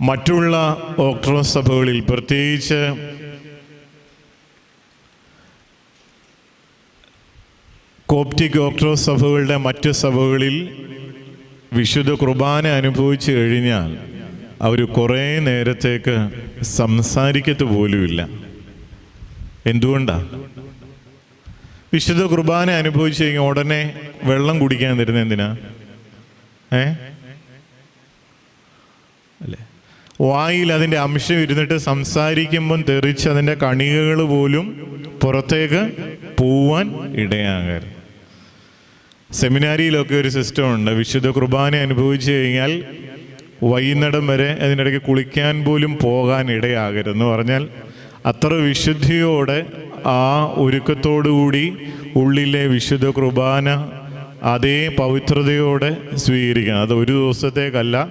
മറ്റുള്ള ഓക്ട്രോ സഭകളിൽ പ്രത്യേകിച്ച് കോപ്റ്റിക് ഓക്ട്രോ സഭകളുടെ മറ്റ് സഭകളിൽ വിശുദ്ധ കുർബാന അനുഭവിച്ചു കഴിഞ്ഞാൽ അവർ കുറേ നേരത്തേക്ക് സംസാരിക്കത്ത് പോലുമില്ല. എന്തുകൊണ്ടാണ് വിശുദ്ധ കുർബാന അനുഭവിച്ചു കഴിഞ്ഞാൽ ഉടനെ വെള്ളം കുടിക്കാൻ തരുന്ന എന്തിനാ? ഏ? അല്ലേ? വായിൽ അതിന്റെ അംശം ഇരുന്നിട്ട് സംസാരിക്കുമ്പം തെറിച്ച് അതിന്റെ കണികകൾ പോലും പുറത്തേക്ക് പോവാൻ ഇടയാകരുത്. സെമിനാരിയിലൊക്കെ ഒരു സിസ്റ്റം ഉണ്ട്. വിശുദ്ധ കുർബാന അനുഭവിച്ചു കഴിഞ്ഞാൽ വൈകുന്നേരം വരെ അതിനിടയ്ക്ക് കുളിക്കാൻ പോലും പോകാൻ ഇടയാകരുത് എന്ന് പറഞ്ഞാൽ അത്ര വിശുദ്ധിയോടെ ആ ഒരുക്കത്തോടുകൂടി ഉള്ളിലെ വിശുദ്ധ കുർബാന അതേ പവിത്രതയോടെ സ്വീകരിക്കണം. അത് ഒരു ദിവസത്തേക്കല്ല